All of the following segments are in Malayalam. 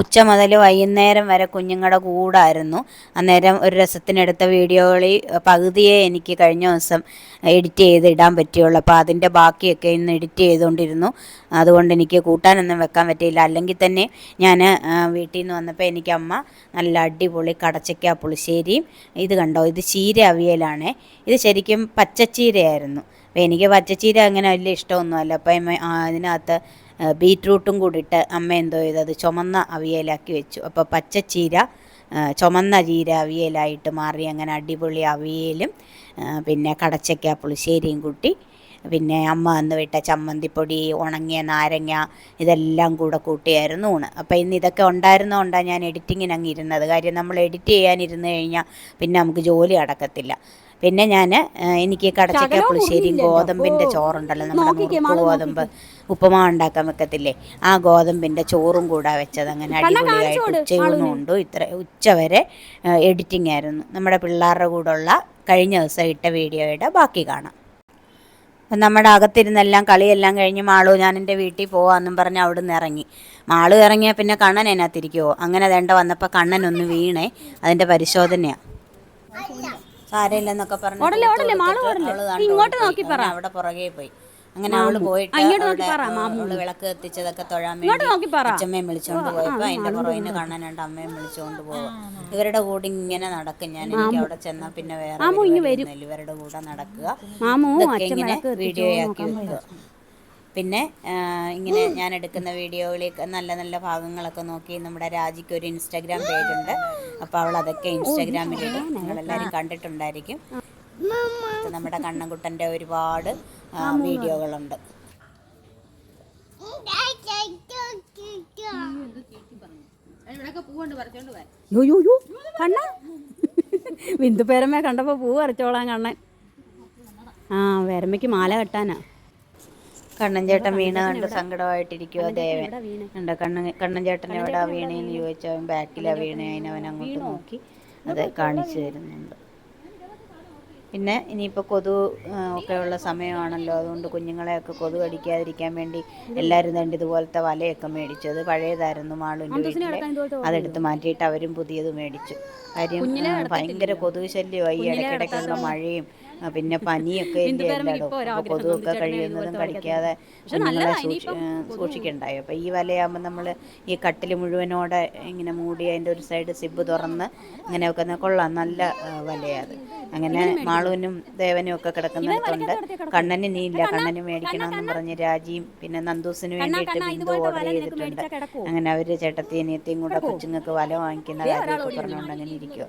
ഉച്ച മുതൽ വൈകുന്നേരം വരെ കുഞ്ഞുങ്ങളുടെ കൂടായിരുന്നു. അന്നേരം ഒരു രസത്തിനെടുത്ത വീഡിയോകളിൽ പകുതിയെ എനിക്ക് കഴിഞ്ഞ ദിവസം എഡിറ്റ് ചെയ്ത് ഇടാൻ പറ്റിയുള്ളൂ. അപ്പോൾ അതിന്റെ ബാക്കിയൊക്കെ ഇന്ന് എഡിറ്റ് ചെയ്തുകൊണ്ടിരുന്നു. അതുകൊണ്ട് എനിക്ക് കൂട്ടാനൊന്നും വെക്കാൻ പറ്റിയില്ല. അല്ലെങ്കിൽ തന്നെ ഞാൻ വീട്ടിൽ നിന്ന് വന്നപ്പോൾ എനിക്ക് അമ്മ നല്ല അടിപൊളി കടച്ചക്ക പുളിശ്ശേരിയും ഇത് കണ്ടോ? ഇത് ചീര അവിയലാണ്. ഇത് ശരിക്കും പച്ചച്ചീരയായിരുന്നു. അപ്പോൾ എനിക്ക് പച്ചച്ചീര അങ്ങനെ വലിയ ഇഷ്ടമൊന്നുമല്ല. അപ്പം അതിനകത്ത് ബീറ്റ്റൂട്ടും കൂടി ഇട്ട് അമ്മ എന്തോ ചെയ്തത് ചുമന്ന അവിയലാക്കി വെച്ചു. അപ്പോൾ പച്ചച്ചീര ചുമന്ന ചീര അവിയലായിട്ട് മാറി അങ്ങനെ അടിപൊളി അവിയലും പിന്നെ കടച്ചക്ക പുളിശ്ശേരിയും കൂട്ടി പിന്നെ അമ്മ വന്ന് വിട്ട ചമ്മന്തിപ്പൊടി ഉണങ്ങിയ നാരങ്ങ ഇതെല്ലാം കൂടെ കൂട്ടിയായിരുന്നു ഊണ്. അപ്പോൾ ഇന്ന് ഇതൊക്കെ ഉണ്ടായിരുന്നതുകൊണ്ടാണ് ഞാൻ എഡിറ്റിങ്ങിന് അങ്ങ് ഇരുന്നത്. കാര്യം നമ്മൾ എഡിറ്റ് ചെയ്യാനിരുന്ന് കഴിഞ്ഞാൽ പിന്നെ നമുക്ക് ജോലി അടക്കത്തില്ല പിന്നെ ഞാൻ എനിക്ക് കടച്ചക്ക പുളിശ്ശേരിയും. ഗോതമ്പിന്റെ. ചോറുണ്ടല്ലോ. നമ്മുടെ മുറുക്ക് ഗോതമ്പ് ഉപ്പുമാ ഉണ്ടാക്കാൻ വെക്കത്തില്ലേ? ആ ഗോതമ്പിന്റെ ചോറും കൂടെ വെച്ചത്. അങ്ങനെ അടിപൊളിയായിട്ട് കാണിച്ചു കൊടു, ഉച്ചയൂണും ഉണ്ടു. ഇത്ര ഉച്ചവരെ എഡിറ്റിംഗ് ആയിരുന്നു നമ്മുടെ പിള്ളേരുടെ കൂടെയുള്ള കഴിഞ്ഞ ദിവസം ഇട്ട വീഡിയോയുടെ ബാക്കി കാണാം. നമ്മുടെ അകത്തിരുന്നെല്ലാം കളിയെല്ലാം കഴിഞ്ഞ് മാളു ഞാൻ എന്റെ വീട്ടിൽ പോവാന്നും പറഞ്ഞ് അവിടുന്ന് ഇറങ്ങി. മാളു ഇറങ്ങിയാൽ പിന്നെ കണ്ണൻ അതിനകത്തിരിക്കുമോ അങ്ങനെ വേണ്ട വന്നപ്പോൾ കണ്ണൻ ഒന്ന് വീണേ. അതിന്റെ പരിശോധനയാണ് സാരയില്ലെന്നൊക്കെ പറഞ്ഞു. അവിടെ പുറകെ പോയി. അങ്ങനെ അവൾ പോയിട്ട്. അവൾ വിളക്ക് എത്തിച്ചതൊക്കെ തൊഴാൻ വേണ്ടി. അച്ഛമ്മയും വിളിച്ചോണ്ട് പോയപ്പോ അതിന്റെ പുറകിന് കാണാനുണ്ട് അമ്മയും വിളിച്ചോണ്ട് പോവാ. ഇവരുടെ കൂടെ ഇങ്ങനെ നടക്കും ഞാൻ. എനിക്ക് അവിടെ ചെന്നാ പിന്നെ വേറെ. ഇവരുടെ കൂടെ നടക്കുക. ഇതൊക്കെ ഇങ്ങനെ വീഡിയോ ആക്കി വെക്കുക പിന്നെ ഇങ്ങനെ ഞാൻ എടുക്കുന്ന വീഡിയോകളിൽ നല്ല നല്ല ഭാഗങ്ങളൊക്കെ നോക്കി നമ്മുടെ രാജിക്ക് ഒരു ഇൻസ്റ്റാഗ്രാം പേജ് ഉണ്ട്. അപ്പോൾ അവൾ അതൊക്കെ ഇൻസ്റ്റാഗ്രാമിലിടും നിങ്ങളെല്ലാവരും കണ്ടിട്ടുണ്ടായിരിക്കും. നമ്മുടെ കണ്ണൻകുട്ടന്റെ ഒരുപാട് ആ, വീഡിയോകളുണ്ട്. കണ്ണ. ബിന്ദു പേരമ്മ കണ്ടപ്പോൾ പൂ അരച്ചോളാം കണ്ണൻ. ആ പേരമ്മയ്ക്ക് മാല കെട്ടാനാ. കണ്ണൻ ചേട്ടൻ വീണ കണ്ട് സങ്കടമായിട്ടിരിക്കുക ദേവൻ. കണ്ട കണ്ണൻ കണ്ണൻ ചേട്ടൻ എവിടാ വീണേന്ന് ചോദിച്ചാൽ ബാക്കിലാ വീണേ അതിനവൻ അങ്ങോട്ട് നോക്കി. അത് കാണിച്ചു തരുന്നുണ്ട്. പിന്നെ ഇനിയിപ്പോൾ കൊതു ഒക്കെയുള്ള ഒക്കെ ഉള്ള സമയമാണല്ലോ. അതുകൊണ്ട് കുഞ്ഞുങ്ങളെയൊക്കെ കൊതു കടിക്കാതിരിക്കാൻ വേണ്ടി എല്ലാവരും തന്നെ ഇതുപോലത്തെ വലയൊക്കെ മേടിച്ചു. അത് പഴയതായിരുന്നു മാളുന്റെ വീട്ടിൽ അതെടുത്ത് മാറ്റിയിട്ട് അവരും പുതിയത് മേടിച്ചു. കാര്യം ഭയങ്കര കൊതുക് ശല്യമായി ഇടയ്ക്കിടയ്ക്കുള്ള മഴയും പിന്നെ പനിയൊക്കെ കൊതുകൊക്കെ കഴിയുന്നതും കടിക്കാതെ കുഞ്ഞുങ്ങളെ സൂക്ഷിക്കണ്ടായോ? അപ്പോൾ ഈ വലയാകുമ്പോൾ നമ്മൾ ഈ കട്ടിൽ മുഴുവനോടെ ഇങ്ങനെ മൂടി അതിന്റെ ഒരു സൈഡ് സിബ് തുറന്ന് ഇങ്ങനെയൊക്കെ വെക്കുന്ന കൊള്ളാം. നല്ല വലയാത്. അങ്ങനെ മാളുവിനും ദേവനും ഒക്കെ കിടക്കുന്നിടത്തുണ്ട് കണ്ണന് നീ ഇല്ല. കണ്ണന് മേടിക്കണമെന്നും പറഞ്ഞ് രാജിയും പിന്നെ നന്ദൂസിന് വേണ്ടിയിട്ട് ബിന്ദു ഓർഡർ ചെയ്തിട്ടുണ്ട്. അങ്ങനെ അവർ ചേട്ടത്തി അനിയത്തിയും കൂടെ കൊച്ചുങ്ങൾക്ക് വല വാങ്ങിക്കുന്ന കാര്യമൊക്കെ പറഞ്ഞുകൊണ്ട് അങ്ങനെ ഇരിക്കുമോ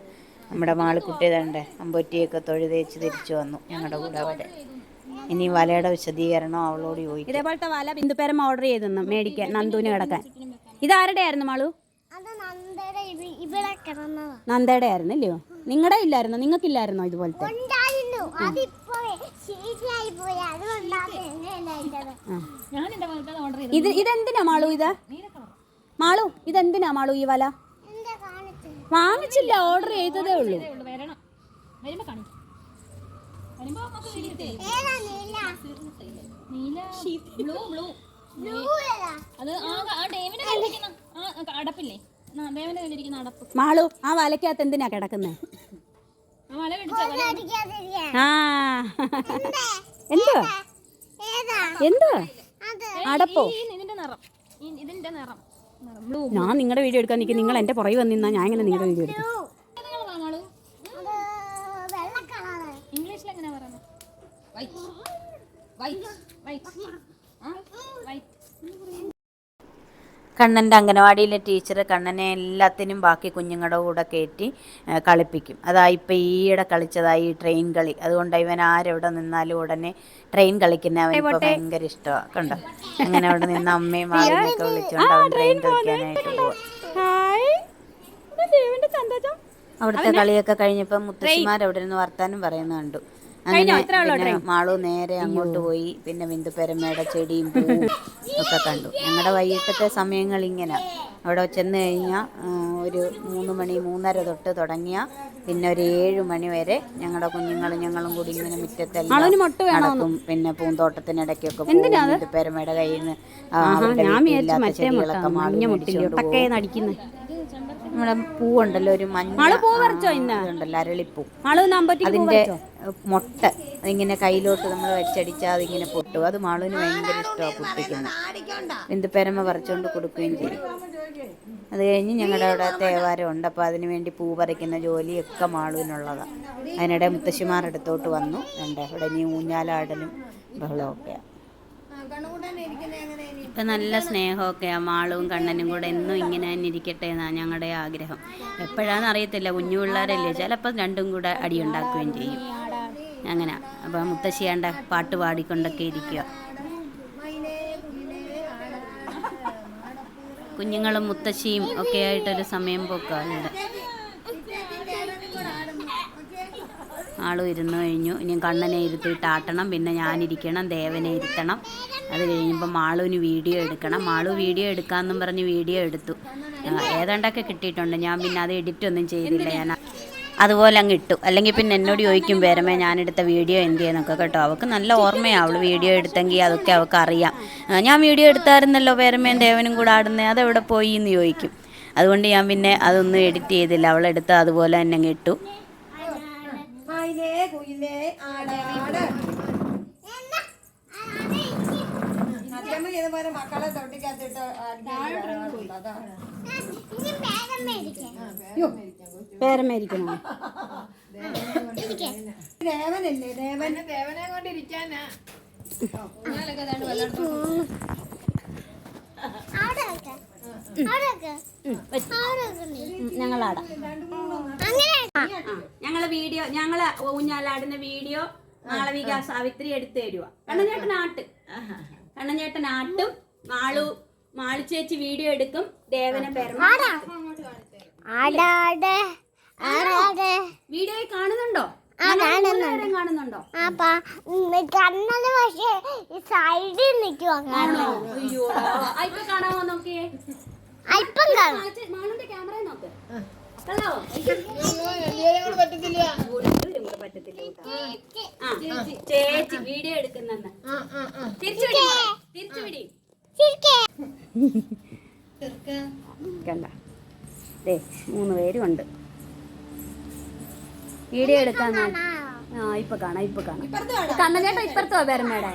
നമ്മുടെ മാളിക്കുട്ടി തണ്ടേ അമ്പൊറ്റിയൊക്കെ തൊഴുതേച്ച് തിരിച്ചു വന്നു ഞങ്ങളുടെ കൂടെ അവിടെ. ഇനി വലയുടെ വിശദീകരണം അവളോട് ചോദിക്കും. ഇതേപോലത്തെ വല ബിന്ദുപേരം ഓർഡർ ചെയ്തെന്ന് മേടിക്കാൻ നന്ദുവിന് കിടക്കാൻ. ഇതാരുടെ ആയിരുന്നു മാളു? അത് നന്ദയുടെ ആയിരുന്നു ഇല്ലയോ? നിങ്ങളുടെ ഇല്ലായിരുന്നോ? നിങ്ങൾക്കില്ലായിരുന്നോ ഇതുപോലത്തെ? ഇത് ഇതെന്തിനാ മാളു ഇത്? മാളു ഇതെന്തിനാ മാളു ഈ വല? വാങ്ങിച്ചില്ല ഓർഡർ ചെയ്തതേ ഉള്ളൂ. മാളു ആ വലക്കകത്ത് എന്തിനാ കിടക്കുന്നേ? ആ എന്തോ? അത്. അടപ്പോ? ഇതിന്റെ നിറം. ഇതിന്റെ നിറം. ഞാൻ നിങ്ങളുടെ വീഡിയോ എടുക്കാൻ നിൽക്കും നിങ്ങൾ എന്റെ പുറകെ വന്നിന്നാ ഞാൻ ഇങ്ങനെ നിങ്ങളുടെ വീഡിയോ എടുക്കും. ഇംഗ്ലീഷിൽ എങ്ങനെയാ പറയുന്നത് കണ്ണന്റെ അംഗനവാടിയിലെ ടീച്ചർ കണ്ണനെ എല്ലാത്തിനും ബാക്കി കുഞ്ഞുങ്ങളുടെ കൂടെ കയറ്റി കളിപ്പിക്കും. അതാ ഇപ്പം ഈയിടെ കളിച്ചതായി ട്രെയിൻ കളി. അതുകൊണ്ട് ഇവൻ ആരെവിടെ നിന്നാലും ഉടനെ ട്രെയിൻ കളിക്കുന്ന അവൻ ഇപ്പോൾ ഭയങ്കര ഇഷ്ടമാണ് കണ്ടോ? അങ്ങനെ അവിടെ നിന്ന് അമ്മയും മാറിനെയൊക്കെ വിളിച്ചുകൊണ്ട് അവൻ ട്രെയിൻ കളിക്കാനായിട്ട് പോകും അവിടുത്തെ കളിയൊക്കെ കഴിഞ്ഞപ്പോൾ മുത്തശ്ശിമാർ അവിടെ നിന്ന് വർത്താനം പറയുന്ന കണ്ടു. മാളു നേരെ അങ്ങോട്ട് പോയി. പിന്നെ ബിന്ദുപെരമയുടെ ചെടിയും പൂവും ഒക്കെ കണ്ടു. ഞങ്ങളുടെ വൈകിട്ടത്തെ സമയങ്ങൾ ഇങ്ങനെ അവിടെ ചെന്ന് കഴിഞ്ഞാൽ ഒരു മൂന്ന് മണി മൂന്നര തൊട്ട് തുടങ്ങിയ പിന്നെ ഒരു ഏഴ് മണി വരെ ഞങ്ങളുടെ കുഞ്ഞുങ്ങളും ഞങ്ങളും കൂടി ഇങ്ങനെ മുറ്റത്തെല്ലാം വേണോന്ന്? നടക്കും. പിന്നെ പൂന്തോട്ടത്തിനിടയ്ക്കൊക്കെ പോകും. കയ്യിൽ നിന്ന് അവരുടെ വീട്ടിലില്ലാത്ത ചെടികളൊക്കെ മാളു മഞ്ഞ മേടിച്ചുകൊണ്ട് പോകും നമ്മുടെ പൂവുണ്ടല്ലോ ഒരു മഞ്ഞ പൂ പറിച്ചോ ഇന്ന്? ഇതുണ്ടല്ലോ അരളിപ്പൂ. മാളു അതിന്റെ മുട്ട അതിങ്ങനെ കയ്യിലോട്ട് നമ്മൾ വെച്ചടിച്ചാൽ അതിങ്ങനെ പൊട്ടും. അത് മാളുവിന് ഭയങ്കര ഇഷ്ടമാണ് പൊട്ടിക്കുന്നത് എന്ത് പെരമ പറിച്ചുകൊണ്ട് കൊടുക്കുകയും ചെയ്യും. അത് കഴിഞ്ഞ് ഞങ്ങളുടെ അവിടെ തേവാരം ഉണ്ട്. അപ്പോൾ അതിന് വേണ്ടി പൂ പറിക്കുന്ന ജോലിയൊക്കെ മാളുവിനുള്ളതാണ് അതിനിടെ മുത്തശ്ശിമാരുടെ അടുത്തോട്ട് വന്നു. ഉണ്ട് അവിടെ ഇനി ഊഞ്ഞാലാടലും ബഹളമൊക്കെയാണ് ഇപ്പം നല്ല സ്നേഹമൊക്കെയാ മാളും കണ്ണനും കൂടെ എന്നും ഇങ്ങനെ തന്നെ ഇരിക്കട്ടെ എന്നാണ് ഞങ്ങളുടെ ആഗ്രഹം. എപ്പോഴാണെന്ന് അറിയത്തില്ല കുഞ്ഞു പിള്ളേരല്ലേ? ചിലപ്പോൾ രണ്ടും കൂടെ അടിയുണ്ടാക്കുകയും ചെയ്യും. അങ്ങനെ. അപ്പം മുത്തശ്ശിയാണ്ട പാട്ട് പാടിക്കൊണ്ടൊക്കെ ഇരിക്കുക. കുഞ്ഞുങ്ങളും മുത്തശ്ശിയും ഒക്കെ ആയിട്ടൊരു സമയം പോക്കാണ് ഇവിടെ ആളും ഇരുന്ന് കഴിഞ്ഞു. ഇനി കണ്ണനെ ഇരുത്തിയിട്ട് ആട്ടണം. പിന്നെ ഞാനിരിക്കണം ദേവനെ ഇരുത്തണം. അത് കഴിയുമ്പോൾ മാളുവിന് വീഡിയോ എടുക്കണം. മാളു വീഡിയോ എടുക്കാമെന്നും പറഞ്ഞ് വീഡിയോ എടുത്തു. ഏതാണ്ടൊക്കെ കിട്ടിയിട്ടുണ്ട്. ഞാൻ പിന്നെ അത് എഡിറ്റ് ഒന്നും ചെയ്തില്ല. ഞാൻ അതുപോലെ അങ്ങ് ഇട്ടു. അല്ലെങ്കിൽ പിന്നെ എന്നോട് ചോദിക്കും പേരമേ ഞാനെടുത്ത വീഡിയോ എന്ത് ചെയ്യുന്നൊക്കെ കേട്ടോ. അവൾക്ക് നല്ല ഓർമ്മയാണ് അവൾ വീഡിയോ എടുത്തെങ്കിൽ അതൊക്കെ അവൾക്ക് അറിയാം. ഞാൻ വീഡിയോ എടുത്തായിരുന്നല്ലോ പേരമേയും ദേവനും കൂടെ ആടുന്നേ. അതെവിടെ പോയി എന്ന് ചോദിക്കും. അതുകൊണ്ട് ഞാൻ പിന്നെ അതൊന്നും എഡിറ്റ് ചെയ്തില്ല. അവളെടുത്ത് അതുപോലെ തന്നെ അങ്ങ് ഇട്ടു. കുയിലേ ആടാട് അച്ഛമ്മ ചെയ്ത പോലെ മക്കളെ തൊട്ടിക്കകത്തിട്ട് പേരമേരിക്കണോ ദേവനല്ലേ ദേവൻ? ദേവനെ കൊണ്ടിരിക്കാനാ. ഞങ്ങളാടാം. വീഡിയോ ഞങ്ങൾ ഊഞ്ഞാലാടുന്ന വീഡിയോ മാളവിക സാവിത്രി എടുത്തു തരുക കണ്ണഞ്ചേട്ടൻ ആട്ട്. കണ്ണഞ്ചേട്ടൻ ആട്ടും. മാളു മാളു ചേച്ചി വീഡിയോ എടുക്കും. ദേവനെ വീഡിയോ കാണുന്നുണ്ടോ? കാണുന്നുണ്ട്. കാണുന്നുണ്ടോ? കണ്ണത് പക്ഷേ ഈ സൈഡിൽ നിൽക്കുവാ അയ്യോ ഇപ്പൊ കാണാമോ നോക്കിയേ? അല്പം കാണും. മാളു- മാളുന്റെ ക്യാമറ നോക്ക്. ചേച്ചി വീഡിയോ ദേ മൂന്ന് പേരും ഉണ്ട് വീഡിയോ എടുക്കാൻ ആ ഇപ്പൊ കാണാം ഇപ്പൊ കാണാം. കണ്ണചേട്ടാ ഇപ്പുറത്തോ പേരമ്മയുടെ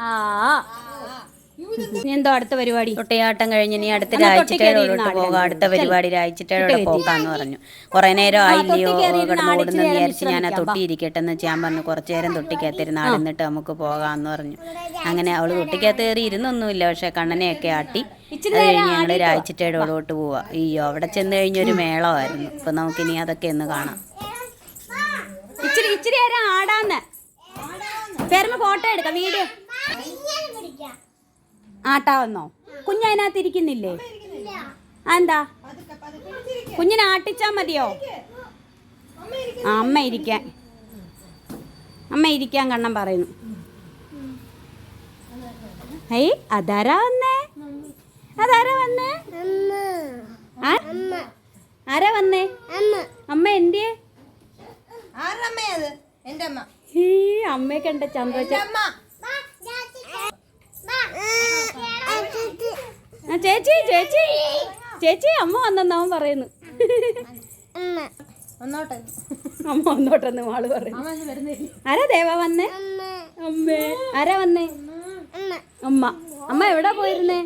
ആ. ഇനി എന്തോ അടുത്ത പരിപാടി? തൊട്ടയാട്ടം കഴിഞ്ഞ് ഇനി അടുത്ത തൊട്ടി പോകാം? അടുത്ത പരിപാടി രാഴ്ചത്തേടോടെ പോകാന്ന് പറഞ്ഞു. കുറെ നേരം ആയില്ലയോ തൊട്ടി കയറിയിരുന്ന കിടന്ന് ആളെ ഓടുന്ന നേരം വിചാരിച്ച് ഞാൻ ആ തൊട്ടിയിരിക്കട്ടെ എന്ന് ഞാൻ പറഞ്ഞു കുറച്ചു നേരം തൊട്ടിക്കകത്തിരുന്ന് ആടുന്നിട്ട് നമുക്ക് പോകാമെന്ന് പറഞ്ഞു. അങ്ങനെ അവൾ തൊട്ടിക്കകത്ത് കയറി ഇരുന്നൊന്നുമില്ല പക്ഷെ കണ്ണനെയൊക്കെ ആട്ടി. അത് കഴിഞ്ഞ് ഞങ്ങൾ രാഴ്ചത്തേടോട്ട് പോവാ. അയ്യോ അവിടെ ചെന്ന് കഴിഞ്ഞൊരു മേളമായിരുന്നു. അപ്പൊ നമുക്കിനി അതൊക്കെ ഒന്ന് കാണാം. ഇച്ചിരി ഇച്ചിരി നേരം ആടാന്ന്. പേരമ്മ ഫോട്ടോ എടുക്കാം വീഡിയോ. ആട്ടാവന്നോ? കുഞ്ഞതിനകത്ത് ഇരിക്കുന്നില്ലേ? ആ എന്താ കുഞ്ഞിനെ ആട്ടിച്ചാ മതിയോ? ആ അമ്മ ഇരിക്കാൻ. അമ്മ ഇരിക്കാൻ കണ്ണം പറയുന്നു. ഏയ് അതാരാ വന്നേ? അതാരാ വന്നേ? ആരാ വന്നേ? അമ്മ എന്തിയേ? അമ്മയെ കണ്ട ചന്ദ്രച്ച. ആ, ചേച്ചി ചേച്ചി. ചേച്ചി അമ്മ വന്നെന്ന് അവൻ പറയുന്നു. അമ്മ വന്നോട്ടെന്ന് മാൾ പറയുന്നു. ആരാ ദേവ വന്നേ? അമ്മേ. ആരാ വന്നേ? അമ്മ. അമ്മ എവിടാ പോയിരുന്നേ?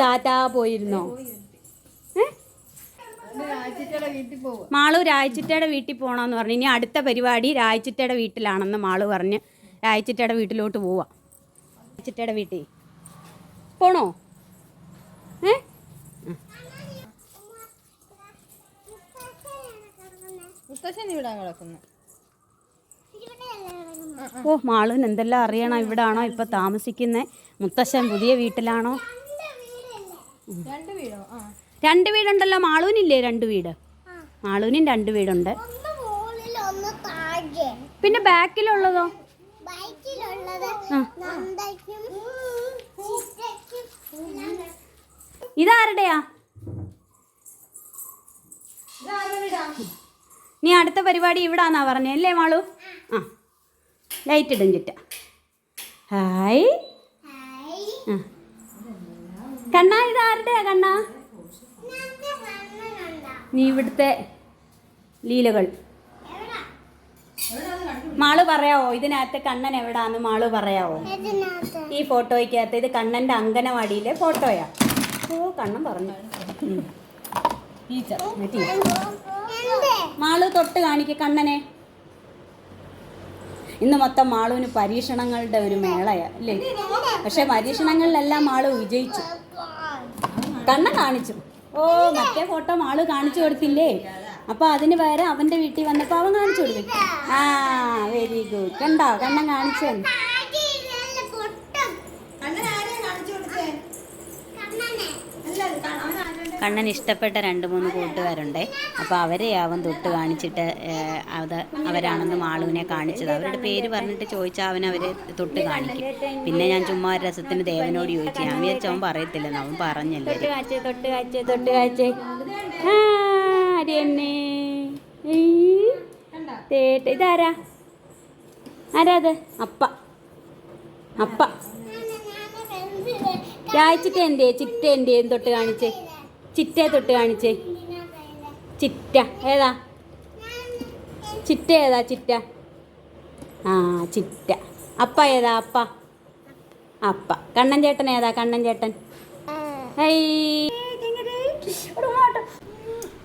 താത്താ പോയിരുന്നോ? മാളു രായച്ചിറ്റയുടെ വീട്ടിൽ പോകണമെന്ന് പറഞ്ഞു. ഇനി അടുത്ത പരിപാടി രായച്ചിറ്റയുടെ വീട്ടിലാണെന്ന് മാളു പറഞ്ഞ്. രായച്ചിറ്റയുടെ വീട്ടിലോട്ട് പോവാ. രായച്ചിറ്റയുടെ വീട്ടിൽ. പോണോ? ഏ? മുത്തശ്ശൻ ഇവിടെ ഓ മാളൂന് എന്തെല്ലാം അറിയണം? ഇവിടാണോ ഇപ്പൊ താമസിക്കുന്നേ? മുത്തശ്ശൻ പുതിയ വീട്ടിലാണോ? രണ്ട് വീടോ? ആ. രണ്ട് വീടുണ്ടല്ലോ. മാളൂനില്ലേ രണ്ട് വീട്? മാളൂനും രണ്ട് വീടുണ്ട്. പിന്നെ ബാക്കിലുള്ളതോ? ഇതാരുടെയാ? നീ അടുത്ത പരിപാടി ഇവിടാന്നാ പറഞ്ഞേ അല്ലേ മാളു? ആ. ലൈറ്റ് ഇടും ചുറ്റ. ഹായ് കണ്ണ ഇതാരുടെയാ കണ്ണ? നീ ഇവിടുത്തെ ലീലകൾ. മാൾ പറയാവോ? ഇതിനകത്ത് കണ്ണൻ എവിടാന്ന് മാൾ പറയാവോ? ഈ ഫോട്ടോയ്ക്കകത്ത് ഇത് കണ്ണന്റെ അങ്കനവാടിയിലെ ഫോട്ടോയാ. ഓ കണ്ണൻ പറഞ്ഞു. മാൾ തൊട്ട് കാണിക്ക കണ്ണനെ. ഇന്ന് മൊത്തം മാളുവിന് പരീക്ഷണങ്ങളുടെ ഒരു മേളയാ അല്ലേ? പക്ഷെ പരീക്ഷണങ്ങളിലെല്ലാം മാൾ വിജയിച്ചു. കണ്ണൻ കാണിച്ചു. ഓ മറ്റേ ഫോട്ടോ മാൾ കാണിച്ചു കൊടുത്തില്ലേ? അപ്പൊ അതിന് പകരം അവന്റെ വീട്ടിൽ വന്നപ്പോ അവൻ കാണിച്ചു കൊടുക്കും ആ വെരി ഗുഡ് കണ്ടോ? കണ്ണം കാണിച്ചു തന്നു. കണ്ണൻ ഇഷ്ടപ്പെട്ട രണ്ട് മൂന്ന് കൂട്ടുകാരുണ്ട്. അപ്പോൾ അവരെ അവൻ തൊട്ട് കാണിച്ചിട്ട് അത് അവരാണെന്ന് മാളുവിനെ കാണിച്ചത്. അവരുടെ പേര് പറഞ്ഞിട്ട് ചോദിച്ചാൽ അവൻ അവരെ തൊട്ട് കാണിക്കും. പിന്നെ ഞാൻ ചുമ്മാ രസത്തിന് ദേവനോട് ചോദിച്ചു. ഞാൻ വിചാരിച്ചവൻ പറയത്തില്ലെന്ന്. അവൻ പറഞ്ഞല്ലേ? തൊട്ട് കാച്ചേ തൊട്ട് കാച്ചേ തൊട്ട് കാച്ചേ. ആ തന്നെ തേട്ട. ഇതാരാ? ആരാ അത് അപ്പ. അപ്പ. രാഴ്ചിട്ട എന്റെ ചിറ്റ എന്റെ തൊട്ട് കാണിച്ചേ? ചിറ്റേ തൊട്ട് കാണിച്ചേ. ചിറ്റ. ഏതാ? ചിറ്റ ഏതാ? ചിറ്റ. ആ ചിറ്റ. അപ്പ ഏതാ? അപ്പ. അപ്പ. കണ്ണൻ ചേട്ടൻ ഏതാ? കണ്ണൻ ചേട്ടൻ. ഹൈ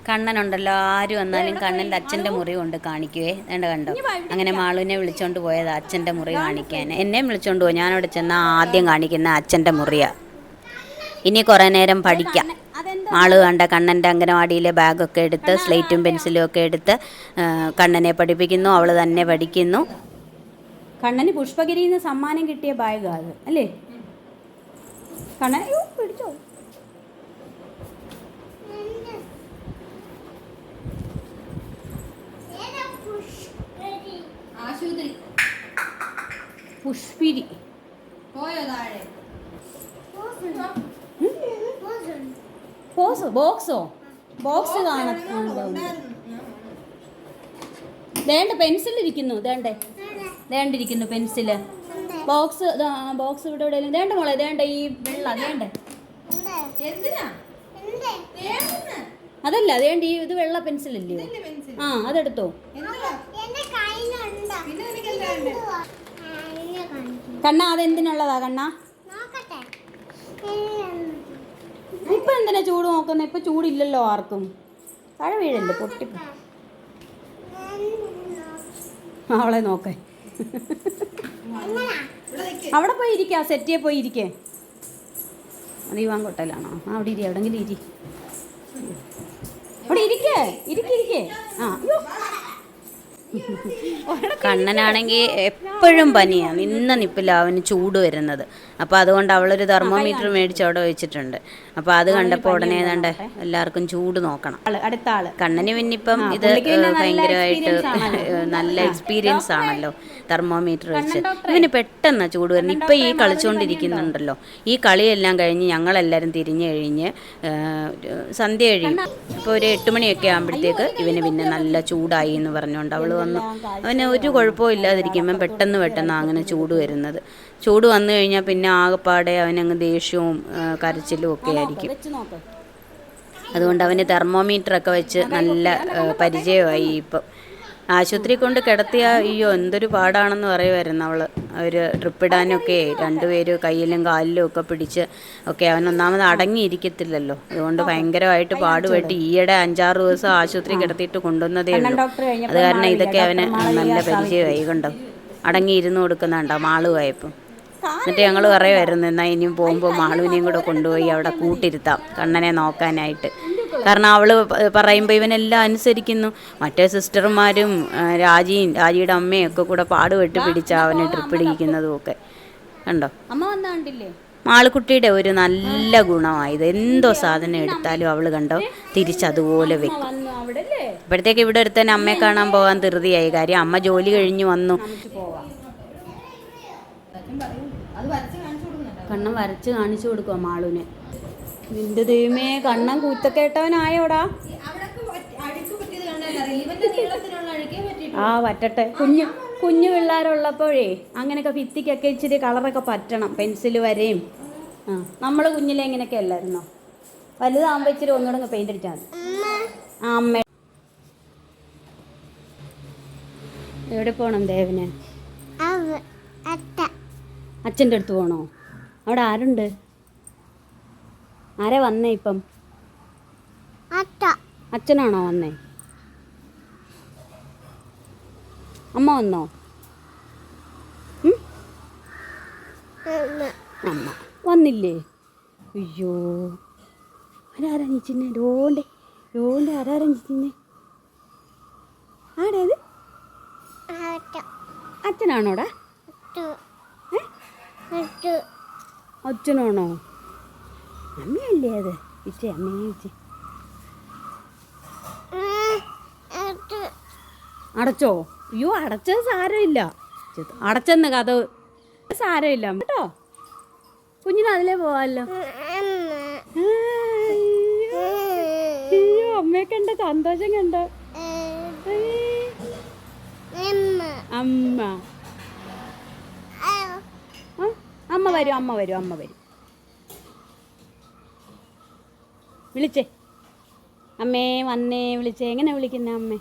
കണ്ണനുണ്ടല്ലോ. ആര് വന്നാലും കണ്ണന്റെ അച്ഛന്റെ മുറി കൊണ്ട് കാണിക്കുവേ? വേണ്ട കണ്ടോ? അങ്ങനെ മാളുവിനെ വിളിച്ചോണ്ട് പോയത് അച്ഛന്റെ മുറി കാണിക്കാൻ. എന്നെയും വിളിച്ചോണ്ട് പോയി. ഞാനവിടെ ചെന്നാൽ ആദ്യം കാണിക്കുന്ന അച്ഛന്റെ മുറിയാണ് ഇനി കുറേ നേരം പഠിക്കാം. മാൾ കണ്ട കണ്ണന്റെ അംഗനവാടിയിലെ ബാഗൊക്കെ എടുത്ത് സ്ലേറ്റും പെൻസിലും ഒക്കെ എടുത്ത് കണ്ണനെ പഠിപ്പിക്കുന്നു. അവൾ തന്നെ പഠിക്കുന്നു. കണ്ണന് പുഷ്പഗിരിയിൽ നിന്ന് സമ്മാനം കിട്ടിയ ബാഗ് അത്. അല്ലേ? കണ്ണൻ പിടിച്ചോ? പുഷ്പിരി. പോയോ താഴെ? ബോക്സോ? ബോക്സോ ദേണ്ട പെൻസിൽ ഇരിക്കുന്നു വേണ്ടേ? വേണ്ടിരിക്കുന്നു പെൻസിൽ. ബോക്സ് ബോക്സ് ഇവിടെ ഇവിടെ വേണ്ട മോളെ വേണ്ട ഈ വെള്ള വേണ്ട. അതല്ല ദേണ്ട ഈ ഇത് വെള്ള പെൻസിലല്ലേ? അല്ലേ പെൻസിൽ ആ അതെടുത്തോ എന്തിനാ എന്റെ കയ്യിലുണ്ടോ പിന്നെ നിനക്ക് എന്താ വേണ്ടേ? കണ്ണ അതെന്തിനുള്ളതാ കണ്ണ? ഇപ്പൊ എന്തിനാ ചൂട് നോക്കുന്നത് ഇപ്പൊ ചൂടില്ലല്ലോ ആർക്കും. താഴെ വീഴല്ലേ പൊട്ടി അവളെ നോക്കേ. അവിടെ പോയി ഇരിക്കാ സെറ്റിയെ പോയി ഇരിക്കേ. അത് ഈ വാങ്കോട്ടയിലാണോ? ആ അവിടെ ഇരി എവിടെങ്കിലും ഇരി. അവിടെ ഇരിക്കേ ഇരിക്കിരിക്കേ ആ അയ്യോ. കണ്ണനാണെങ്കിൽ എപ്പോഴും പനിയാണ് നിന്ന നിപ്പില്ല അവന് ചൂട് വരുന്നത്. അപ്പോൾ അതുകൊണ്ട് അവളൊരു തെർമോമീറ്റർ മേടിച്ച് അവിടെ വെച്ചിട്ടുണ്ട്. അപ്പോൾ അത് കണ്ടപ്പോൾ ഉടനെ ഏതാണ്ട് എല്ലാവർക്കും ചൂട് നോക്കണം. കണ്ണന് പിന്നിപ്പം ഇത് ഭയങ്കരമായിട്ട് നല്ല എക്സ്പീരിയൻസ് ആണല്ലോ തെർമോമീറ്റർ വെച്ച്. ഇവന് പെട്ടെന്ന് ചൂട് വരുന്നത് ഇപ്പം ഈ കളിച്ചുകൊണ്ടിരിക്കുന്നുണ്ടല്ലോ ഈ കളിയെല്ലാം കഴിഞ്ഞ് ഞങ്ങളെല്ലാവരും തിരിഞ്ഞു കഴിഞ്ഞ് സന്ധ്യ കഴിയും. ഇപ്പോൾ ഒരു എട്ട് മണിയൊക്കെ ആകുമ്പോഴത്തേക്ക് ഇവന് പിന്നെ നല്ല ചൂടായി എന്ന് പറഞ്ഞുകൊണ്ട് അവൾ വന്നു. അവന് ഒരു കുഴപ്പവും ഇല്ലാതിരിക്കുമ്പം പെട്ടെന്ന് പെട്ടെന്ന് അങ്ങനെ ചൂട് വരുന്നത്. ചൂട് വന്നു കഴിഞ്ഞാൽ പിന്നെ ആകെപ്പാടെ അവനങ്ങ് ദേഷ്യവും കരച്ചിലും ഒക്കെ ആയിരിക്കും. അതുകൊണ്ട് അവന് തെർമോമീറ്ററൊക്കെ വെച്ച് നല്ല പരിചയമായി ഇപ്പം. ആശുപത്രി കൊണ്ട് കിടത്തിയ അയ്യോ എന്തൊരു പാടാണെന്ന് പറയുമായിരുന്നു അവൾ അവർ ട്രിപ്പിടാനൊക്കെ രണ്ടുപേര് കയ്യിലും കാലിലും ഒക്കെ പിടിച്ച് ഒക്കെ അവൻ ഒന്നാമത് അടങ്ങിയിരിക്കത്തില്ലല്ലോ. അതുകൊണ്ട് ഭയങ്കരമായിട്ട് പാടുപെട്ട് ഈയിടെ അഞ്ചാറ് ദിവസം ആശുപത്രി കിടത്തിയിട്ട് കൊണ്ടുവന്നതേ ഉള്ളൂ. അത് കാരണം ഇതൊക്കെ അവന് നല്ല പരിചയമായി കണ്ടോ. അടങ്ങിയിരുന്ന് കൊടുക്കുന്നുണ്ടോ മാളുമായപ്പം എന്നിട്ട് ഞങ്ങൾ പറയുമായിരുന്നു എന്നാൽ ഇനിയും പോകുമ്പോൾ മാളുവിനെയും കൂടെ കൊണ്ടുപോയി അവിടെ കൂട്ടിരുത്താം കണ്ണനെ നോക്കാനായിട്ട്. കാരണം അവൾ പറയുമ്പോൾ ഇവനെല്ലാം അനുസരിക്കുന്നു. മറ്റേ സിസ്റ്റർമാരും രാജിയും രാജിയുടെ അമ്മയും ഒക്കെ കൂടെ പാടുപെട്ട് പിടിച്ച അവനെ ട്രിപ്പ് ഇടിക്കുന്നതും ഒക്കെ. കണ്ടോ? അമ്മ വന്നാണ്ടില്ലേ ഒരു നല്ല ഗുണമായത്. എന്തോ സാധനം എടുത്താലും അവൾ കണ്ടോ? തിരിച്ചതുപോലെ വെക്കും. ഇപ്പോഴത്തേക്ക് അവിടെ അല്ലേ അപ്പോഴത്തേക്ക് ഇവിടെ ഒരുത്തന്നെ അമ്മയെ കാണാൻ പോകാൻ ധൃതിയായി. കാര്യം അമ്മ ജോലി കഴിഞ്ഞു വന്നു. കണ്ണം പോവാം. സത്യം പറയൂ അത് വരച്ച് കാണിച്ചു കൊടുക്കുന്നുണ്ടോ? കണ്ണൻ വരച്ച് കാണിച്ചു കൊടുക്കുക മാളുവിന്? നിന്റെ ദൈവമേ കണ്ണം കൂത്തക്കേട്ടവനായോടാ. ആ പറ്റട്ടെ കുഞ്ഞു കുഞ്ഞു പിള്ളേരുള്ളപ്പോഴേ അങ്ങനെയൊക്കെ ഭിത്തിക്കൊക്കെ ഇച്ചിരി കളറൊക്കെ പറ്റണം പെൻസിൽ വരെയും. ആ നമ്മൾ കുഞ്ഞിലെ ഇങ്ങനെയൊക്കെ അല്ലായിരുന്നോ? വലുതാകുമ്പോൾ ഇച്ചിരി ഒന്നുകൂടെ പെയിന്റ് അടിച്ചാൽ മതി. ആ അമ്മ. എവിടെ പോകണം ദേവന്? അച്ഛന്റെ അടുത്ത് പോകണോ അവിടെ ആരുണ്ട്? ആരാ വന്നേ ഇപ്പം? അച്ഛനാണോ വന്നേ? അമ്മ വന്നോ? അമ്മ. വന്നില്ലേ? അയ്യോ. ആരാരഞ്ഞിച്ചിന്നെ രോണ്ടേ രോണ്ടേ ആരാരഞ്ഞിച്ചിന്നെ ആടേത് അത്ത. അച്ഛനാണോടാ? അച്ഛനാണോ? അമ്മയല്ലേ അത്? ഇച്ചേ അമ്മയെ ഇച്ചേ അടച്ചോ? അയ്യോ അടച്ചത് സാരമില്ല. അടച്ചെന്ന കഥ. സാരമില്ല. കേട്ടോ? കുഞ്ഞിന് അതിലേ പോവാല്ലോ. അയ്യോ, അമ്മയെ കണ്ട സന്തോഷം കണ്ട? അമ്മ. അമ്മ വരും അമ്മ വരും അമ്മ വരും. വിളിച്ചേ. അമ്മേ വന്നേ വിളിച്ചേ. എങ്ങനെ വിളിക്കുന്ന അമ്മേ.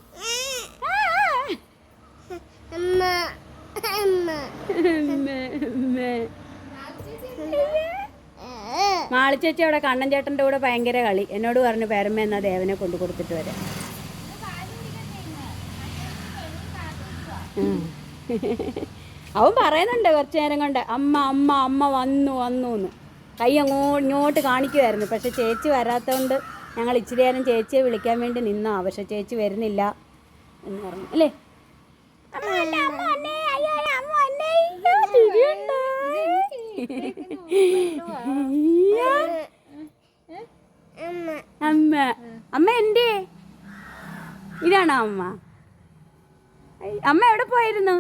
മാളി ചേച്ചി അവിടെ കണ്ണൻ ചേട്ടന്റെ കൂടെ ഭയങ്കര കളി. എന്നോട് പറഞ്ഞു പേരമ്മ എന്നാ ദേവനെ കൊണ്ടു കൊടുത്തിട്ട് വരാം. അവൻ പറയുന്നുണ്ട് കുറച്ചു നേരം കൊണ്ട് അമ്മ അമ്മ അമ്മ വന്നു വന്നു എന്ന്. കൈ അങ്ങോ ഇങ്ങോട്ട് കാണിക്കുമായിരുന്നു പക്ഷെ ചേച്ചി വരാത്തതുകൊണ്ട് ഞങ്ങൾ ഇച്ചിരി നേരം ചേച്ചിയെ വിളിക്കാൻ വേണ്ടി നിന്നാ? പക്ഷെ ചേച്ചി വരുന്നില്ല എന്ന് പറഞ്ഞു. അല്ലേ? അമ്മ അമ്മ എന്തേ? ഇതാണോ അമ്മ? അമ്മ എവിടെ പോയിരുന്നു?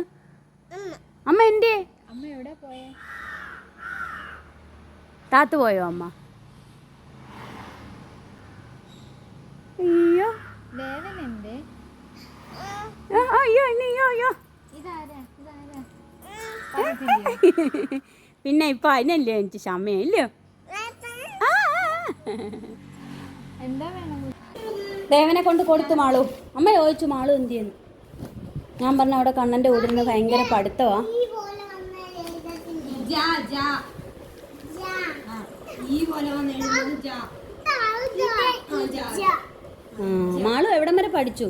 അമ്മ എന്തേ? അമ്മ എവിടെ പോയേ? താത്തു പോയോ അമ്മ? അയ്യോ. അയ്യോ അയ്യോ അയ്യോ. പിന്നെ ഇപ്പൊ അതിനല്ലേ എനിക്ക് ക്ഷമയല്ലോ? ദേവനെ കൊണ്ട് കൊടുത്തു മാളു. അമ്മ ചോദിച്ചു മാളു എന്ത് ചെയ്യുന്നു? ഞാൻ പറഞ്ഞ അവിടെ കണ്ണന്റെ ഓടുന്നത് ഭയങ്കര പഠിത്തമാ ഈ പോലെ വന്നാൽ ജാ. മാളു എവിടം വരെ പഠിച്ചു?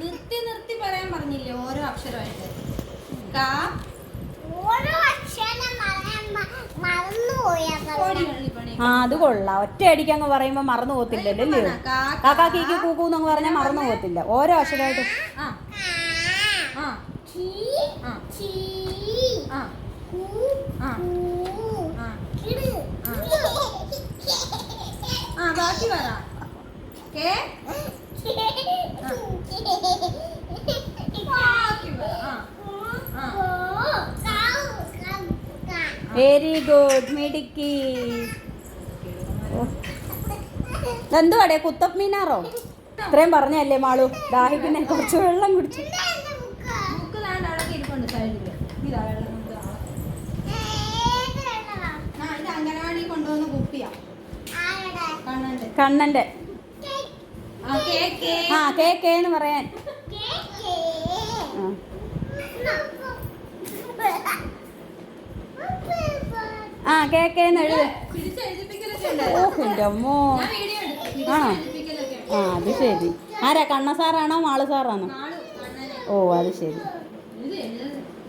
നിർത്തി നിർത്തി പറയാൻ പറഞ്ഞില്ലേ ഓരോ അക്ഷരമായിട്ട്? ഓരോ അക്ഷരം പറയാൻ ആ അത് കൊള്ളാം. ഒറ്റ അടിക്ക് അങ്ങ് പറയുമ്പോ മറന്നു പോകത്തില്ലല്ലോ കാക്കാ കാക്കാക്കിക്ക് കൂക്കൂ എന്നങ്ങ് പറഞ്ഞാൽ മറന്നു പോകത്തില്ല. ഓരോ അക്ഷരമായിട്ട് ആ. ആ. ചീ ആ. ചീ ആ. കൂ ആ. കൂ ആ. കിട. ആ. ബാക്കി പറ. കേ? ബാക്കി പറ. ആ. വെരി ഗുഡ് മിടുക്കി എന്തുവാടെ കുത്തപ്പ് മീനാറോ? ഇത്രയും പറഞ്ഞല്ലേ മാളു? ദാഹിപ്പിന്നെ കുറച്ച് വെള്ളം കുടിച്ചു. കണ്ണന്റെ. ആ കേക്ക്. എന്ന് പറയാൻ. ആ. ആ കേക്കേന്ന് എഴുതി. എന്റെ അമ്മോ ആണോ? ആ അത് ശരി. ആരാ കണ്ണ സാറാണോ മാൾ സാറാണോ? ഓ അത് ശരി.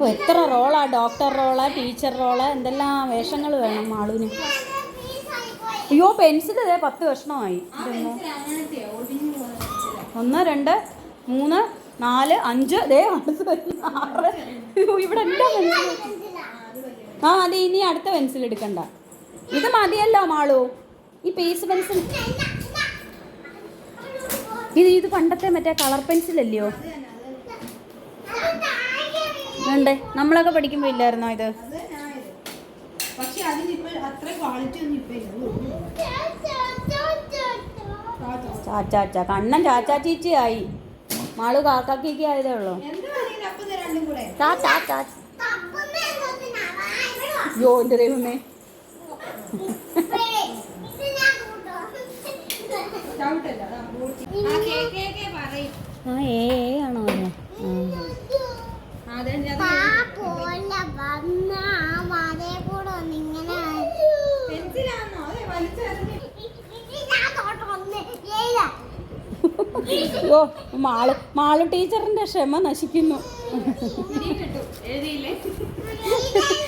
ഓ എത്ര റോളാ? ഡോക്ടർ റോൾ ടീച്ചർ റോൾ എന്തെല്ലാം വേഷങ്ങൾ വേണം മാളുവിന്? അയ്യോ പെൻസിൽ ഇതേ പത്ത് കഷ്ണമായി. ഒന്ന് രണ്ട് മൂന്ന് നാല് അഞ്ച്. ദേ ആറ്. ഇവിടെ എല്ലാം പെൻസിൽ ആ അത് ഇനി അടുത്ത പെൻസിൽ എടുക്കണ്ട. ഇത് മതിയല്ലോ മാളു. ഈ പേസ് പെൻസിൽ ഇത് ഇത് പണ്ടത്തെ മറ്റേ കളർ പെൻസിൽ അല്ലയോ? ഉണ്ട് നമ്മളൊക്കെ പഠിക്കുമ്പോ ഇല്ലായിരുന്നോ ഇത്? ചാച്ചാച്ച കണ്ണൻ ചാച്ചാ ചീച്ചി ആയി. മാളു കാക്കാക്കിയൊക്കെ ആയതേ ഉള്ളൂ. ചാച്ചാ പറയുന്നത് അപ്പൊ ഇത് രണ്ടും കൂടെ ചാ ചാ ചാ യോ എന്റെ ദൈവമേ. ആ കേ കേ കേ പറയും. ആ ഏ ആണോ ഓ മാൾ മാളു ടീച്ചറിന്റെ ക്ഷമ നശിക്കുന്നു. എഴുതിയില്ലേ?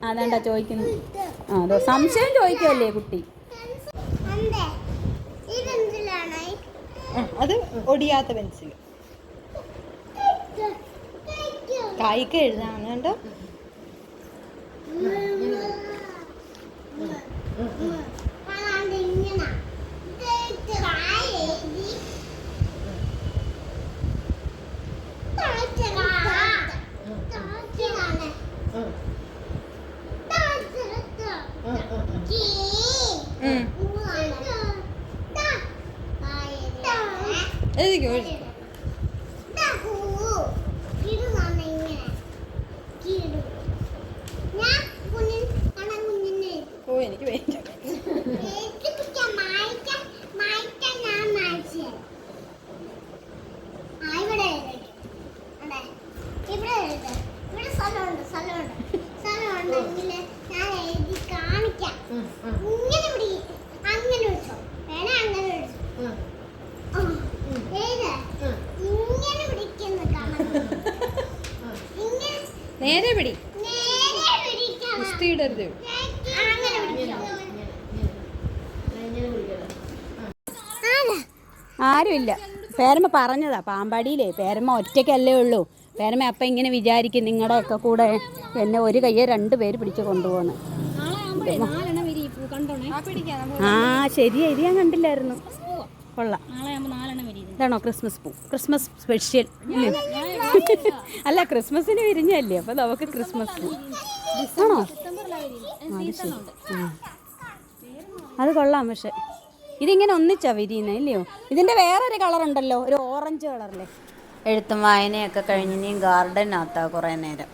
അതാണ്ടാ ചോദിക്കുന്നു. ആ അതോ സംശയം ചോദിക്കുമല്ലേ കുട്ടി? അത് ഒടിയാത്ത പെൻസിൽ കായ്ക്ക് എഴുതാണ് കണ്ടോ എഴുതിക്കോ എഴുതിക്കോ ഞാൻ കുഞ്ഞിൻ കണ്ണൻ കുഞ്ഞിനെ ഓ എനിക്ക് വേണ്ട ഏൽപ്പിക്കാം, മായ്ക്കാൻ, മായ്ക്കാൻ ഞാൻ മായ്ച്ചു തരാം. ആ, ഇവിടെ എഴുതിക്ക്. അവിടെ. ഇവിടെ എഴുത്. ഇവിടെ സ്ഥലമുണ്ട്, സ്ഥലമുണ്ട്. സ്ഥലമുണ്ടെങ്കിൽ ഞാൻ എഴുതി കാണിക്കാം. ഇങ്ങനെ പിടി. അങ്ങനെ വെച്ചോ. വേണേ അങ്ങനെ വെച്ചോ. ആ, എഴുത്. ഇങ്ങനെ പിടിക്കുന്നു കാണാൻ. ഇങ്ങനെ നേരെ പിടി. നേരെ പിടിക്കണം. കുസ്തി ഇടരുത് അങ്ങനെ പിടിക്കണം. ആരുമില്ല. പേരമ്മ പറഞ്ഞതാ പാമ്പാടിയിലേ. പേരമ്മ ഒറ്റയ്ക്കല്ലേ ഉള്ളൂ. പേരമ്മ അപ്പം ഇങ്ങനെ വിചാരിക്കും നിങ്ങളുടെ ഒക്കെ കൂടെ എന്നെ ഒരു കയ്യെ രണ്ട് പേര് പിടിച്ച് കൊണ്ടുപോകുന്നു കണ്ടോണേ ആ ശരിയാ. ഇത് ഞാൻ കണ്ടില്ലായിരുന്നു. കൊള്ളാം. ഇതാണോ ക്രിസ്മസ് പൂ? Christmas special. അല്ലേ ക്രിസ്മസിന് വിരിഞ്ഞല്ലേ? അപ്പൊ നമുക്ക് ക്രിസ്മസ്. ആണോ? അത് ശരി. അത് കൊള്ളാം പക്ഷെ. ഇതിങ്ങനെ ഒന്നിച്ചാ വിരിയുന്നത് ഇല്ലയോ? ഇതിന്റെ വേറൊരു കളർ ഉണ്ടല്ലോ ഒരു ഓറഞ്ച് കളറിലെ. എഴുത്തും വായനയൊക്കെ കഴിഞ്ഞ് ഇനിയും ഗാർഡനകത്താ കുറേ നേരം.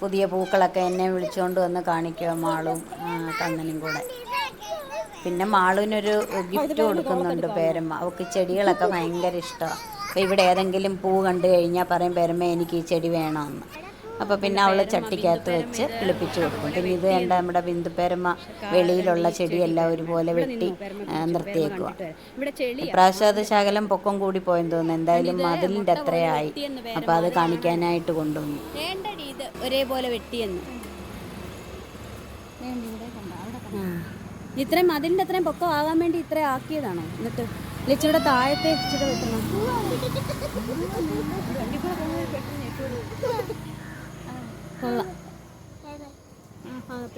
പുതിയ പൂക്കളൊക്കെ എന്നെ വിളിച്ചുകൊണ്ട് വന്ന് കാണിക്കുക മാളും ആ, കണ്ണനും കൂടെ. പിന്നെ മാളുവിനൊരു ഗിഫ്റ്റ് കൊടുക്കുന്നുണ്ട് പേരമ്മ. അവക്ക് ചെടികളൊക്കെ ഭയങ്കര ഇഷ്ടമാണ് അപ്പോൾ ഇവിടെ ഏതെങ്കിലും പൂ കണ്ടു കഴിഞ്ഞാൽ പറയും പേരമ്മ എനിക്ക് ഈ ചെടി വേണമെന്ന് അപ്പോൾ പിന്നെ അവൾ ചട്ടിക്കകത്ത് വെച്ച് കിളിപ്പിച്ച് കൊടുക്കും. പിന്നെ ഇത് വേണ്ട നമ്മുടെ ബിന്ദു പേരമ്മ വെളിയിലുള്ള ചെടിയെല്ലാം ഒരുപോലെ വെട്ടി നിർത്തിയേക്കുക പ്രാശ്വാദ ഇപ്രാവശ്യം അത് ശകലം പൊക്കം കൂടി പോയെന്ന് തോന്നുന്നു. എന്തായാലും മതിലിന്റെ അത്രയായി. അപ്പോൾ അത് കാണിക്കാനായിട്ട് കൊണ്ടുവന്നു. ഒരേപോലെ വെട്ടിയെന്ന്. ഇത്രയും മതിലിന്റെ അത്രയും പൊക്കം ആകാൻ വേണ്ടി ഇത്രയും ആക്കിയതാണോ? എന്നിട്ട് ലച്ചിയുടെ താഴത്തെ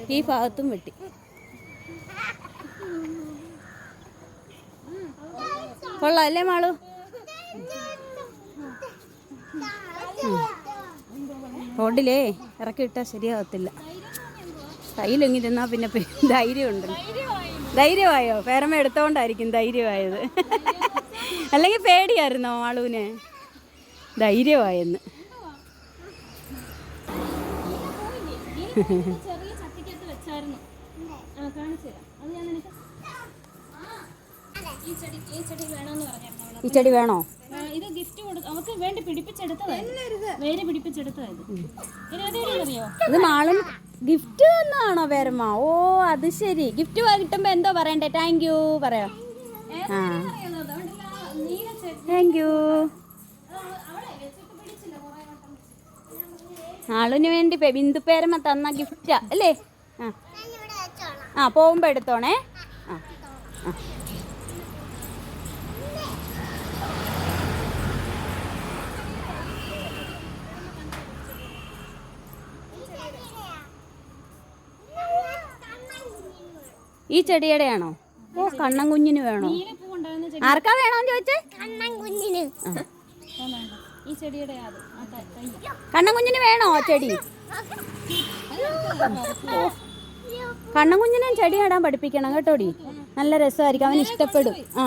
ഈ ഭാഗത്തും വെട്ടി. കൊള്ളാം അല്ലേ മാളു? റോഡിലേ ഇറക്കി ഇട്ടാ ശരിയാകത്തില്ല കയ്യിലെങ്ങി തിന്നാൽ പിന്നെ ധൈര്യം ധൈര്യമുണ്ട് ധൈര്യമായോ? പേരമ്മ എടുത്തോണ്ടായിരിക്കും ധൈര്യമായത്. അല്ലെങ്കിൽ പേടിയായിരുന്നോ ആളുവിനെ? ധൈര്യമായെന്ന്. ഈ ചെടി. വേണോ? ഇത് ഗിഫ്റ്റ് കൊടുക്കും അവർക്ക് വേണ്ടി പിടിപ്പിച്ചെടുത്തതായിരുന്നു വേര് പിടിപ്പിച്ചെടുത്തതായത് അറിയോ? ഇത് മാളും ഗിഫ്റ്റ് തന്നാണോ വേരമ്മ ഓ അത് ശരി. ഗിഫ്റ്റ് കിട്ടുമ്പോ എന്തോ പറയണ്ടേ? താങ്ക് യു പറയോ? ആ. താങ്ക് യു ആളിന് വേണ്ടി ബിന്ദു പേരമ്മ തന്ന ഗിഫ്റ്റാ അല്ലേ? ആ. പോകുമ്പോ എടുത്തോണേ. ആ ആ. ഈ ചെടിയുടെയാണോ? ഓ കണ്ണൻ കുഞ്ഞിന് വേണോ ആർക്കാ വേണോന്ന് ചോദിച്ചേ? കണ്ണൻ കുഞ്ഞിന് ഈ ചെടിയുടെ. കണ്ണൻ കുഞ്ഞിന് വേണോ ചെടി? കണ്ണൻ കുഞ്ഞിനും ചെടി നടാൻ പഠിപ്പിക്കണം കേട്ടോടി. നല്ല രസമായിരിക്കും അവന് ഇഷ്ടപ്പെടും. ആ.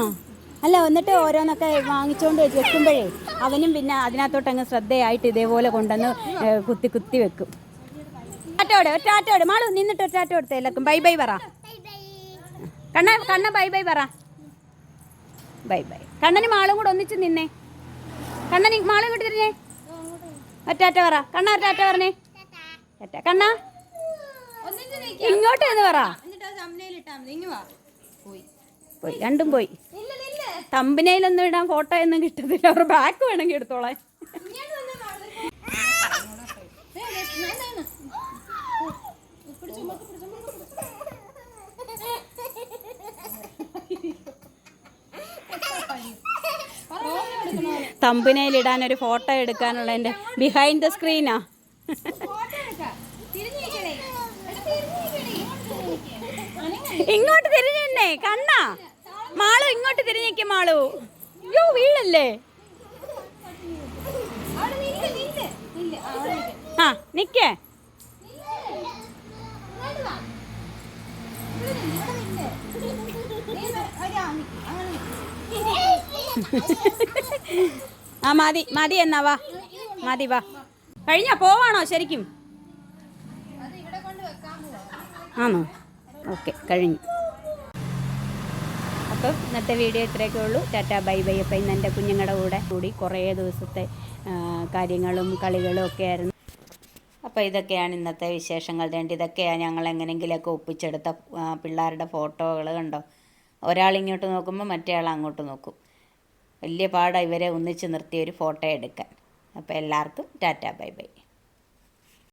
അല്ല എന്നിട്ട് ഓരോന്നൊക്കെ വാങ്ങിച്ചുകൊണ്ട് വെക്കുമ്പോഴേ അവനും പിന്നെ അതിനകത്തോട്ട് അങ്ങ് ശ്രദ്ധയായിട്ട് ഇതേപോലെ കൊണ്ടുവന്ന് കുത്തി കുത്തി വെക്കും. ഒറ്റാറ്റോടെ ഒറ്റാറ്റോടെ മാളു നിന്നിട്ട് ഒറ്റാറ്റോ എടുത്തേക്കും ബൈ ബൈ പറ. കണ്ണ കണ്ണ ബൈ ബൈ പറ. Bye bye. കണ്ണന് മാളും കൂടെ ഒന്നിച്ച് നിന്നേ. കണ്ണന് മാളും ഇങ്ങോട്ട് തിരിഞ്ഞേ. ഒറ്റാറ്റ പറ. കണ്ണ ഒറ്റാറ്റ പറഞ്ഞേ. ഒറ്റ. കണ്ണ. ഇങ്ങോട്ട് എന്ന് പറ. പോയി. രണ്ടും പോയി. തമ്പനയിലൊന്നും ഇടാൻ ഫോട്ടോ ഒന്നും കിട്ടത്തില്ല. അവർ ബാക്ക് വേണമെങ്കിൽ എടുത്തോളാൻ ഇങ്ങോട്ട് വന്നാ മാളു. ദേ, ദേ, ഞാൻ ദാണ്. പിടിച്ചോ, ഉമ്മക്ക് പിടിച്ചോ, ഉമ്മക്ക് പിടിച്ചോ. തമ്പനയിൽ ഇടാൻ ഒരു ഫോട്ടോ എടുക്കാനുള്ള എന്റെ ബിഹൈൻഡ് ദ സ്ക്രീനാ ഇങ്ങോട്ട് തിരിഞ്ഞേ കണ്ണാ. മാളു ഇങ്ങോട്ട് തിരിഞ്ഞേക്ക് മാളു. യോ നില്ല് ആ, നിക്കേ. ഇങ്ങോട്ട് ആ മതി മതി എന്നാ വാ. മതി വാ. കഴിഞ്ഞാ? പോവാണോ ശരിക്കും? ആണോ? ഓക്കെ കഴിഞ്ഞു. അപ്പം ഇന്നത്തെ വീഡിയോ ഇത്രയൊക്കെ ഉള്ളൂ. Tata bye bye. അപ്പം ഇന്ന് എന്റെ കുഞ്ഞുങ്ങളുടെ കൂടെ കൂടി കുറേ ദിവസത്തെ കാര്യങ്ങളും കളികളും ഒക്കെ ആയിരുന്നു. അപ്പോൾ ഇതൊക്കെയാണ് ഇന്നത്തെ വിശേഷങ്ങൾ. രണ്ട് ഇതൊക്കെയാണ് ഞങ്ങൾ എങ്ങനെയെങ്കിലുമൊക്കെ ഒപ്പിച്ചെടുത്ത പിള്ളേരുടെ ഫോട്ടോകൾ കണ്ടോ? ഒരാൾ ഇങ്ങോട്ട് നോക്കുമ്പോൾ മറ്റേ ആൾ അങ്ങോട്ട് നോക്കും. വലിയ പാടാണ് ഇവരെ ഒന്നിച്ച് നിർത്തി ഒരു ഫോട്ടോ എടുക്കാൻ. അപ്പോൾ എല്ലാവർക്കും ടാറ്റാ ബൈ ബൈ.